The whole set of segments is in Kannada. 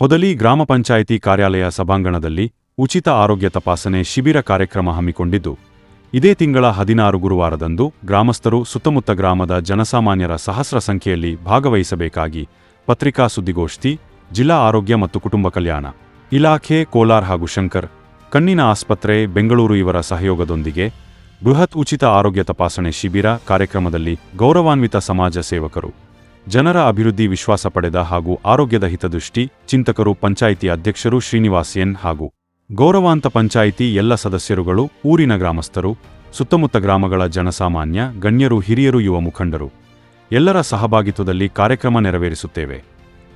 ಹೊದಲಿ ಗ್ರಾಮ ಪಂಚಾಯಿತಿ ಕಾರ್ಯಾಲಯ ಸಭಾಂಗಣದಲ್ಲಿ ಉಚಿತ ಆರೋಗ್ಯ ತಪಾಸಣೆ ಶಿಬಿರ ಕಾರ್ಯಕ್ರಮ ಹಮ್ಮಿಕೊಂಡಿದ್ದು, ಇದೇ ತಿಂಗಳ ಹದಿನಾರು ಗುರುವಾರದಂದು ಗ್ರಾಮಸ್ಥರು ಸುತ್ತಮುತ್ತ ಗ್ರಾಮದ ಜನಸಾಮಾನ್ಯರ ಸಹಸ್ರ ಸಂಖ್ಯೆಯಲ್ಲಿ ಭಾಗವಹಿಸಬೇಕಾಗಿ ಪತ್ರಿಕಾ ಸುದ್ದಿಗೋಷ್ಠಿ, ಜಿಲ್ಲಾ ಆರೋಗ್ಯ ಮತ್ತು ಕುಟುಂಬ ಕಲ್ಯಾಣ ಇಲಾಖೆ, ಕೋಲಾರ್ ಹಾಗೂ ಶಂಕರ್, ಕಣ್ಣಿನ ಆಸ್ಪತ್ರೆ, ಬೆಂಗಳೂರು ಇವರ ಸಹಯೋಗದೊಂದಿಗೆ ಬೃಹತ್ ಉಚಿತ ಆರೋಗ್ಯ ತಪಾಸಣೆ ಶಿಬಿರ ಕಾರ್ಯಕ್ರಮದಲ್ಲಿ ಗೌರವಾನ್ವಿತ ಸಮಾಜ ಸೇವಕರು. ಜನರ ಅಭಿವೃದ್ಧಿ ವಿಶ್ವಾಸ ಪಡೆದ ಹಾಗೂ ಆರೋಗ್ಯದ ಹಿತದೃಷ್ಟಿ, ಚಿಂತಕರು ಪಂಚಾಯಿತಿ ಅಧ್ಯಕ್ಷರು ಶ್ರೀನಿವಾಸ್ ಎನ್ ಹಾಗೂ ಗೌರವಾಂತ ಪಂಚಾಯಿತಿ ಎಲ್ಲ ಸದಸ್ಯರುಗಳು, ಊರಿನ ಗ್ರಾಮಸ್ಥರು, ಸುತ್ತಮುತ್ತ ಗ್ರಾಮಗಳ ಜನಸಾಮಾನ್ಯ, ಗಣ್ಯರು, ಹಿರಿಯರು, ಯುವ ಮುಖಂಡರು. ಎಲ್ಲರ ಸಹಭಾಗಿತ್ವದಲ್ಲಿ ಕಾರ್ಯಕ್ರಮ ನೆರವೇರಿಸುತ್ತೇವೆ.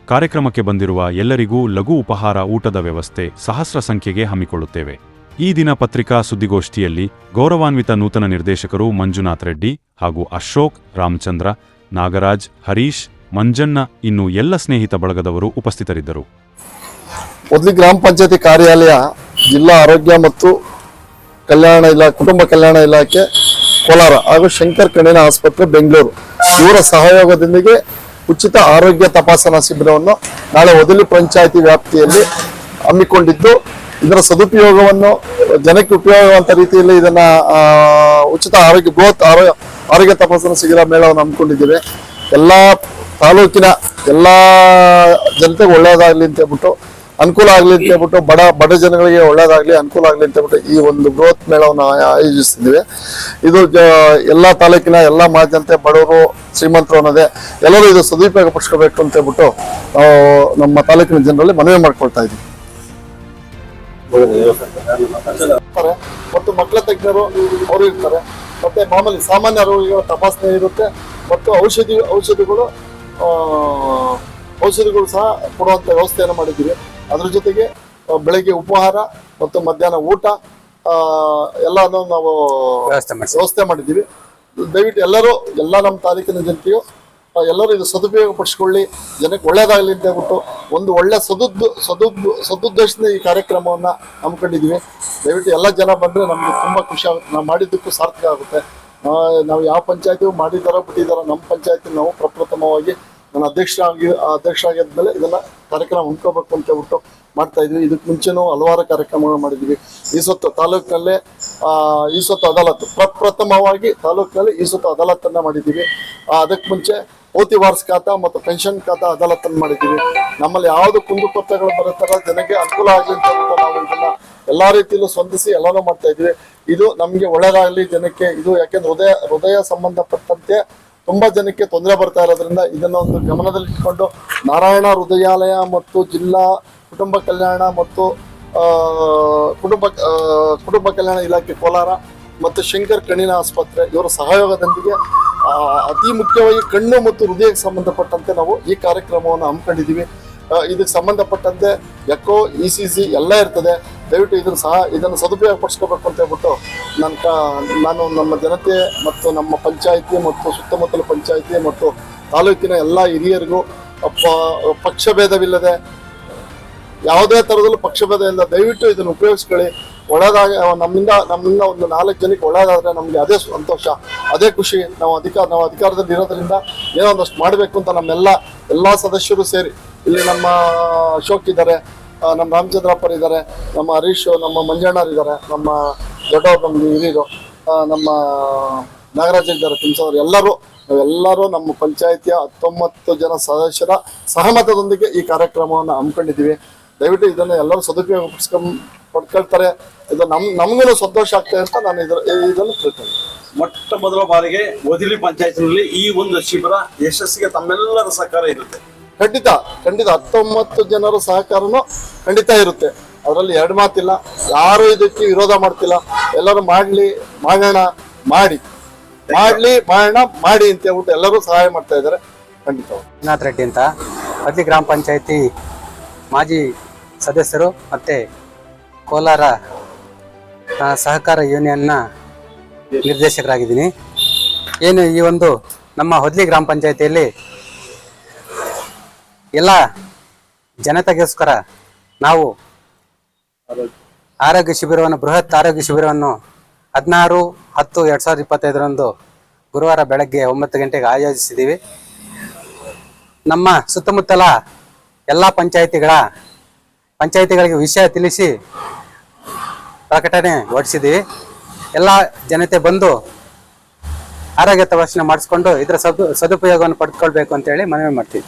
ಕಾರ್ಯಕ್ರಮಕ್ಕೆ ಬಂದಿರುವ ಎಲ್ಲರಿಗೂ ಲಘು ಉಪಹಾರ ಊಟದ ವ್ಯವಸ್ಥೆ ಸಹಸ್ರ ಸಂಖ್ಯೆಗೆ ಹಮ್ಮಿಕೊಳ್ಳುತ್ತೇವೆ. ಈ ದಿನ ಪತ್ರಿಕಾ ಸುದ್ದಿಗೋಷ್ಠಿಯಲ್ಲಿ ಗೌರವಾನ್ವಿತ ನೂತನ ನಿರ್ದೇಶಕರು ಮಂಜುನಾಥ್ ರೆಡ್ಡಿ ಹಾಗೂ ಅಶೋಕ್ ರಾಮಚಂದ್ರ ನಾಗರಾಜ್, ಹರೀಶ್, ಮಂಜಣ್ಣ ಇನ್ನು ಎಲ್ಲ ಸ್ನೇಹಿತ ಬಳಗದವರು ಉಪಸ್ಥಿತರಿದ್ದರು. ಮೊದಲು ಗ್ರಾಮ ಪಂಚಾಯತಿ ಕಾರ್ಯಾಲಯ, ಜಿಲ್ಲಾ ಆರೋಗ್ಯ ಮತ್ತು ಕಲ್ಯಾಣ ಇಲಾಖೆ ಕುಟುಂಬ ಕಲ್ಯಾಣ ಇಲಾಖೆ, ಕೋಲಾರ ಹಾಗೂ ಶಂಕರ್ ಕಣ್ಣಿನ ಆಸ್ಪತ್ರೆ, ಬೆಂಗಳೂರು. ಇವರ ಸಹಯೋಗದೊಂದಿಗೆ ಉಚಿತ ಆರೋಗ್ಯ ತಪಾಸಣಾ ಶಿಬಿರವನ್ನು ನಾಳೆ ಒದಲಿ ಪಂಚಾಯತಿ ವ್ಯಾಪ್ತಿಯಲ್ಲಿ ಹಮ್ಮಿಕೊಂಡಿದ್ದು. ಇದರ ಸದುಪಯೋಗವನ್ನು ಜನಕ್ಕೆ ಉಪಯೋಗವಂತ ರೀತಿಯಲ್ಲಿ ಇದನ್ನ ಉಚಿತ ಆರೋಗ್ಯ, ಬೃಹತ್ ಆರೋಗ್ಯ ತಪಾಸಣಾ ಶಿಬಿರ ಮೇಳವನ್ನು ಹಮ್ಮಿಕೊಂಡಿದ್ದೇವೆ. ಎಲ್ಲಾ ತಾಲೂಕಿನ ಎಲ್ಲಾ ಜನತೆಗೆ ಒಳ್ಳೆಯದಾಗ್ಲಿ ಅಂತ ಹೇಳ್ಬಿಟ್ಟು, ಅನುಕೂಲ ಆಗಲಿ ಅಂತ ಹೇಳ್ಬಿಟ್ಟು, ಬಡ ಬಡ ಜನಗಳಿಗೆ ಒಳ್ಳೇದಾಗ್ಲಿ ಅನುಕೂಲ ಆಗಲಿ ಅಂತ ಹೇಳ್ಬಿಟ್ಟು ಈ ಒಂದು ಬೃಹತ್ ಮೇಳವನ್ನು ಆಯೋಜಿಸಿದ್ದೇವೆ. ಇದು ಎಲ್ಲಾ ತಾಲೂಕಿನ ಎಲ್ಲಾ ಮಾಧ್ಯಮತೆ ಬಡವರು, ಶ್ರೀಮಂತರು ಅನ್ನೋದೇ ಎಲ್ಲರೂ ಇದು ಸದುಪಯೋಗ ಪಡಿಸ್ಕೋಬೇಕು ಅಂತ ಹೇಳ್ಬಿಟ್ಟು ನಮ್ಮ ತಾಲೂಕಿನ ಜನರಲ್ಲಿ ಮನವಿ ಮಾಡ್ಕೊಳ್ತಾ ಇದ್ದೀವಿ. ಮತ್ತು ಮಕ್ಕಳ ತಜ್ಞರು ಅವರು ಇರ್ತಾರೆ. ಮತ್ತೆ ಮಾಮೂಲಿ ಸಾಮಾನ್ಯ ರೋಗಿಗಳ ತಪಾಸಣೆ ಇರುತ್ತೆ. ಮತ್ತು ಔಷಧಿ ಔಷಧಿಗಳು ಆ, ಔಷಧಿಗಳು ಸಹ ಕೊಡುವಂಥ ವ್ಯವಸ್ಥೆಯನ್ನು ಮಾಡಿದ್ದೀವಿ. ಅದ್ರ ಜೊತೆಗೆ ಬೆಳಗ್ಗೆ ಉಪಹಾರ ಮತ್ತು ಮಧ್ಯಾಹ್ನ ಊಟ ಎಲ್ಲ ಎಲ್ಲಾನು ನಾವು ವ್ಯವಸ್ಥೆ ಮಾಡಿದ್ದೀವಿ. ದಯವಿಟ್ಟು ಎಲ್ಲರೂ ಎಲ್ಲ ನಮ್ಮ ತಾಲೂಕಿನ ಜನತೆಯು ಎಲ್ಲರೂ ಇದು ಸದುಪಯೋಗ ಪಡಿಸ್ಕೊಳ್ಳಿ ಜನಕ್ಕೆ ಒಳ್ಳೇದಾಗಲಿ ಅಂತ ಹೇಳ್ಬಿಟ್ಟು ಒಂದು ಒಳ್ಳೆ ಸದುದ್ದು ಸದುದ್ದು ಸದುದ್ದೇಶದಿಂದ ಈ ಕಾರ್ಯಕ್ರಮವನ್ನ ಹಮ್ಮಿಕೊಂಡಿದ್ವಿ ದಯವಿಟ್ಟು ಎಲ್ಲ ಜನ ಬಂದರೆ ನಮಗೆ ತುಂಬಾ ಖುಷಿ ಆಗುತ್ತೆ. ನಾವು ಮಾಡಿದ್ದಕ್ಕೂ ಸಾರ್ಥಕ ಆಗುತ್ತೆ. ನಾವು ಯಾವ ಪಂಚಾಯತಿ ಮಾಡಿದಾರೋ ಬಿಟ್ಟಿದ್ದಾರೋ ನಮ್ಮ ಪಂಚಾಯತಿ ನಾವು ಪ್ರಪ್ರಥಮವಾಗಿ ನಾನು ಅಧ್ಯಕ್ಷರಾಗಿ ಆಗಿದ್ಮೇಲೆ ಇದೆಲ್ಲ ಕಾರ್ಯಕ್ರಮ ಹೊಂದ್ಕೋಬೇಕು ಅಂತ ಹೇಳ್ಬಿಟ್ಟು ಮಾಡ್ತಾ ಇದ್ವಿ. ಇದಕ್ಕೆ ಮುಂಚೆನೂ ಹಲವಾರು ಕಾರ್ಯಕ್ರಮಗಳು ಮಾಡಿದ್ವಿ. ಈ ಸೊತ್ತು ತಾಲೂಕಿನಲ್ಲೇ ಆ, ಈ ಸೊತ್ತು ಅದಾಲತ್ ಪ್ರಪ್ರಥಮವಾಗಿ ತಾಲೂಕಿನಲ್ಲಿ ಈ ಸೊತ್ತು ಅದಾಲತನ್ನ ಮಾಡಿದ್ದೀವಿ ಅದಕ್ಕೆ ಮುಂಚೆ ಓತಿ ವಾರ್ಸ್ ಖಾತಾ ಮತ್ತು ಪೆನ್ಷನ್ ಖಾತಾ ಅದಾಲತನ್ನು ಮಾಡಿದ್ದೀವಿ. ನಮ್ಮಲ್ಲಿ ಯಾವುದು ಕುಂದುಕೊರತೆಗಳು ಬರುತ್ತಾರ ಜನಕ್ಕೆ ಅನುಕೂಲ ಆಗಲಿ ಅಂತ ನಾವು ಇದನ್ನ ಎಲ್ಲಾ ರೀತಿಯಲ್ಲೂ ಸ್ಪಂದಿಸಿ ಎಲ್ಲರೂ ಮಾಡ್ತಾ ಇದ್ವಿ ಇದು ನಮಗೆ ಒಳ್ಳೇದಾಗಲಿ ಜನಕ್ಕೆ. ಇದು ಯಾಕೆಂದ್ರೆ ಹೃದಯ ಹೃದಯ ಸಂಬಂಧಪಟ್ಟಂತೆ ತುಂಬಾ ಜನಕ್ಕೆ ತೊಂದರೆ ಬರ್ತಾ ಇರೋದ್ರಿಂದ ಇದನ್ನ ಒಂದು ಗಮನದಲ್ಲಿಟ್ಟುಕೊಂಡು ನಾರಾಯಣ ಹೃದಯಾಲಯ ಮತ್ತು ಜಿಲ್ಲಾ ಕುಟುಂಬ ಕಲ್ಯಾಣ ಮತ್ತು ಕುಟುಂಬ ಕುಟುಂಬ ಕಲ್ಯಾಣ ಇಲಾಖೆ ಕೋಲಾರ ಮತ್ತು ಶಂಕರ್ ಕಣ್ಣಿನ ಆಸ್ಪತ್ರೆ ಇವರ ಸಹಯೋಗದೊಂದಿಗೆ ಅತಿ ಮುಖ್ಯವಾಗಿ ಕಣ್ಣು ಮತ್ತು ಹೃದಯಕ್ಕೆ ಸಂಬಂಧಪಟ್ಟಂತೆ ನಾವು ಈ ಕಾರ್ಯಕ್ರಮವನ್ನು ಹಮ್ಮಿಕೊಂಡಿದ್ದೀವಿ. ಇದಕ್ಕೆ ಸಂಬಂಧಪಟ್ಟಂತೆ ಎಕೋ, ಇ ಸಿ ಸಿ ಎಲ್ಲ ಇರ್ತದೆ. ದಯವಿಟ್ಟು ಇದನ್ನು ಸಹ, ಇದನ್ನು ಸದುಪಯೋಗ ಪಡಿಸ್ಕೋಬೇಕು ಅಂತ ಹೇಳ್ಬಿಟ್ಟು ನನ್ನ ನಾನು ನಮ್ಮ ಜನತೆ ಮತ್ತು ನಮ್ಮ ಪಂಚಾಯಿತಿ ಮತ್ತು ಸುತ್ತಮುತ್ತಲ ಪಂಚಾಯಿತಿ ಮತ್ತು ತಾಲೂಕಿನ ಎಲ್ಲ ಹಿರಿಯರಿಗೂ ಪಕ್ಷಭೇದವಿಲ್ಲದೆ ಯಾವುದೇ ಥರದಲ್ಲೂ ಪಕ್ಷಭೇದ ಇಲ್ಲ. ದಯವಿಟ್ಟು ಇದನ್ನು ಉಪಯೋಗಿಸ್ಕೊಳ್ಳಿ. ಒಳ್ಳೇದಾಗ ನಮ್ಮಿಂದ ನಮ್ಮಿಂದ ಒಂದು ನಾಲ್ಕು ಜನಕ್ಕೆ ಒಳ್ಳೇದಾದ್ರೆ ನಮಗೆ ಅದೇ ಸಂತೋಷ, ಅದೇ ಖುಷಿ. ನಾವು ಅಧಿಕಾರ, ನಾವು ಅಧಿಕಾರದಲ್ಲಿ ಇರೋದ್ರಿಂದ ಏನೋ ಒಂದಷ್ಟು ಮಾಡಬೇಕು ಅಂತ ನಮ್ಮೆಲ್ಲ ಎಲ್ಲ ಸದಸ್ಯರು ಸೇರಿ. ಇಲ್ಲಿ ನಮ್ಮ ಅಶೋಕ್ ಇದ್ದಾರೆ ನಮ್ಮ ರಾಮಚಂದ್ರಪ್ಪರ್ ಇದ್ದಾರೆ, ನಮ್ಮ ಹರೀಶ್, ನಮ್ಮ ಮಂಜಣ್ಣರ್ ಇದ್ದಾರೆ, ನಮ್ಮ ದೊಡ್ಡವ್ರು ನಮ್ಗೆ ಹಿರಿಯರು ನಮ್ಮ ನಾಗರಾಜ್ ಇದ್ದಾರೆ, ತಿಮ್ಸವ್ರು, ಎಲ್ಲರೂ, ನಾವೆಲ್ಲರೂ ನಮ್ಮ ಪಂಚಾಯಿತಿಯ ಹತ್ತೊಂಬತ್ತು ಜನ ಸದಸ್ಯರ ಸಹಮತದೊಂದಿಗೆ ಈ ಕಾರ್ಯಕ್ರಮವನ್ನು ಹಮ್ಮಿಕೊಂಡಿದ್ದೀವಿ. ದಯವಿಟ್ಟು ಇದನ್ನು ಎಲ್ಲರೂ ಸದುಪಯೋಗ ಪಡ್ಕೊಳ್ತಾರೆ ಇದು ನಮ್ ನಮ್ಗೂ ಸಂತೋಷ ಆಗ್ತದೆ ಅಂತ ನಾನು ಇದ್ರ ಇದನ್ನು ತಿಳ್ಕೊಂಡು. ಮೊಟ್ಟ ಮೊದಲ ಬಾರಿಗೆ ಒದಿಲಿ ಪಂಚಾಯತ್ನಲ್ಲಿ ಈ ಒಂದು ಶಿಬಿರ ಯಶಸ್ಸಿಗೆ ತಮ್ಮೆಲ್ಲರ ಸಹಕಾರ ಇರುತ್ತೆ. ಖಂಡಿತ ಖಂಡಿತ. ಹತ್ತೊಂಬತ್ತು ಜನರ ಸಹಕಾರನು ಖಂಡಿತ ಇರುತ್ತೆ. ಅದರಲ್ಲಿ ಎರಡು ಮಾತಿಲ್ಲ. ಯಾರು ಇದಕ್ಕೆ ವಿರೋಧ ಮಾಡ್ತಿಲ್ಲ. ಎಲ್ಲರೂ ಮಾಡ್ಲಿ ಮಾಡೋಣ ಮಾಡಿ. ಮಾಡ್ಲಿ ಮಾಡೋಣ ಮಾಡಿ ಅಂತ ಹೇಳ್ಬಿಟ್ಟು ಎಲ್ಲರೂ ಸಹಾಯ ಮಾಡ್ತಾ ಇದ್ದಾರೆ. ಖಂಡಿತ. ಮಂಜುನಾಥ್ ರೆಡ್ಡಿ ಅಂತ. ಬದ್ಲಿ ಗ್ರಾಮ ಪಂಚಾಯತಿ ಮಾಜಿ ಸದಸ್ಯರು ಮತ್ತು ಕೋಲಾರ ಸಹಕಾರ ಯೂನಿಯನ್ನ ನಿರ್ದೇಶಕರಾಗಿದ್ದೀನಿ. ಏನು ಈ ಒಂದು ನಮ್ಮ ಹೊದ್ಲಿ ಗ್ರಾಮ ಪಂಚಾಯತಿಯಲ್ಲಿ ಎಲ್ಲ ಜನತೆಗೋಸ್ಕರ ನಾವು ಆರೋಗ್ಯ ಶಿಬಿರವನ್ನು, ಬೃಹತ್ ಆರೋಗ್ಯ ಶಿಬಿರವನ್ನು ಹದಿನಾರು ಹತ್ತು ಎರಡು ಸಾವಿರದ ಇಪ್ಪತ್ತೈದರಂದು ಗುರುವಾರ ಬೆಳಗ್ಗೆ ಒಂಬತ್ತು ಗಂಟೆಗೆ ಆಯೋಜಿಸಿದ್ದೀವಿ. ನಮ್ಮ ಸುತ್ತಮುತ್ತಲ ಎಲ್ಲ ಪಂಚಾಯಿತಿಗಳ, ಪಂಚಾಯಿತಿಗಳಿಗೆ ವಿಷಯ ತಿಳಿಸಿ ಪ್ರಕಟಣೆ ಹೊರಡಿಸಿದ್ದೀವಿ ಎಲ್ಲ ಜನತೆ ಬಂದು ಆರೋಗ್ಯ ತಪಾಸಣೆ ಮಾಡಿಸ್ಕೊಂಡು ಇದರ ಸದು ಸದುಪಯೋಗವನ್ನು ಪಡ್ಕೊಳ್ಬೇಕು ಅಂತೇಳಿ ಮನವಿ ಮಾಡ್ತೀವಿ.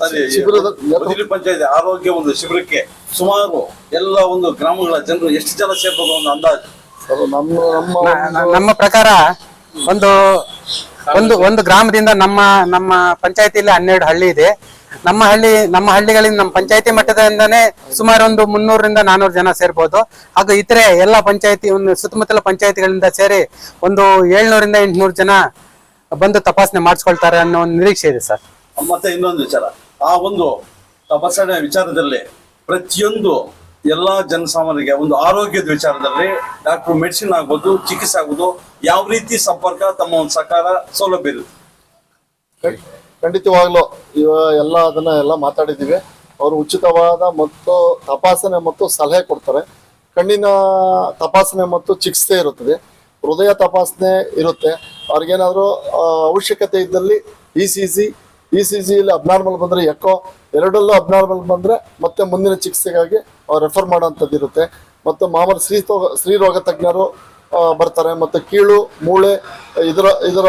ಸರಿ ಶಿಬಿರದ ಮೊದಲಿ ಪಂಚಾಯತ್ ಆರೋಗ್ಯ ಒಂದು ಶಿಬಿರಕ್ಕೆ ಸುಮಾರು ಎಲ್ಲ ಒಂದು ಗ್ರಾಮಗಳ ಜನರು ಎಷ್ಟು ಜನ ಸೇರ್ಬೋದು ಒಂದು ಅಂದಾಜು? ನಮ್ಮ ನಮ್ಮ ನಮ್ಮ ಪ್ರಕಾರ ಒಂದು ಒಂದು ಒಂದು ಗ್ರಾಮದಿಂದ ನಮ್ಮ ನಮ್ಮ ಪಂಚಾಯತಿಯಲ್ಲಿ ಹನ್ನೆರಡು ಹಳ್ಳಿ ಇದೆ. ನಮ್ಮ ಹಳ್ಳಿ, ನಮ್ಮ ಹಳ್ಳಿಗಳಿಂದ, ನಮ್ಮ ಪಂಚಾಯತಿ ಮಟ್ಟದಿಂದಾನೇ ಸುಮಾರು ಒಂದು ಮುನ್ನೂರರಿಂದ ನಾನೂರು ಜನ ಸೇರ್ಬೋದು. ಹಾಗೂ ಇತರೆ ಎಲ್ಲ ಪಂಚಾಯತಿ, ಒಂದು ಸುತ್ತಮುತ್ತಲ ಪಂಚಾಯತಿಗಳಿಂದ ಸೇರಿ ಒಂದು ಏಳ್ನೂರಿಂದ ಎಂಟುನೂರು ಜನ ಬಂದು ತಪಾಸಣೆ ಮಾಡಿಸ್ಕೊಳ್ತಾರೆ ಅನ್ನೋ ಒಂದು ನಿರೀಕ್ಷೆ ಇದೆ ಸರ್. ಮತ್ತೆ ಇನ್ನೊಂದು ವಿಚಾರ. ಆ ಒಂದು ತಪಾಸಣೆ ವಿಚಾರದಲ್ಲಿ ಪ್ರತಿಯೊಂದು ಎಲ್ಲಾ ಜನಸಾಮಾನ್ಯರಿಗೆ ಒಂದು ಆರೋಗ್ಯದ ವಿಚಾರದಲ್ಲಿ ಡಾಕ್ಟರ್ ಮೆಡಿಸಿನ್ ಆಗ್ಬೋದು, ಚಿಕಿತ್ಸೆ ಆಗ್ಬೋದು, ಯಾವ ರೀತಿ ಸಂಪರ್ಕ, ತಮ್ಮ ಒಂದು ಸಹಕಾರ, ಸೌಲಭ್ಯ ಇರುತ್ತೆ ಖಂಡಿತವಾಗ್ಲೂ ಇವ ಎಲ್ಲ ಅದನ್ನ ಎಲ್ಲ ಮಾತಾಡಿದ್ದೀವಿ. ಅವರು ಉಚಿತವಾದ ಮತ್ತು ತಪಾಸಣೆ ಮತ್ತು ಸಲಹೆ ಕೊಡ್ತಾರೆ. ಕಣ್ಣಿನ ತಪಾಸಣೆ ಮತ್ತು ಚಿಕಿತ್ಸೆ ಇರುತ್ತದೆ. ಹೃದಯ ತಪಾಸಣೆ ಇರುತ್ತೆ. ಅವ್ರಿಗೇನಾದರೂ ಅವಶ್ಯಕತೆ ಇದ್ದಲ್ಲಿ E C C E C ಜಿಯಲ್ಲಿ ಅಬ್ನಾರ್ಮಲ್ ಬಂದರೆ ಎಕೋ ಎರಡಲ್ಲೂ ಅಬ್ನಾರ್ಮಲ್ ಬಂದರೆ ಮತ್ತೆ ಮುಂದಿನ ಚಿಕಿತ್ಸೆಗಾಗಿ ಅವ್ರು ರೆಫರ್ ಮಾಡೋಂಥದ್ದು ಇರುತ್ತೆ. ಮತ್ತು ಮಾಮೂಲಿ ಸ್ತ್ರೀ ರೋಗ ತಜ್ಞರು ಬರ್ತಾರೆ. ಮತ್ತು ಕೀಳು, ಮೂಳೆ, ಇದರ ಇದರ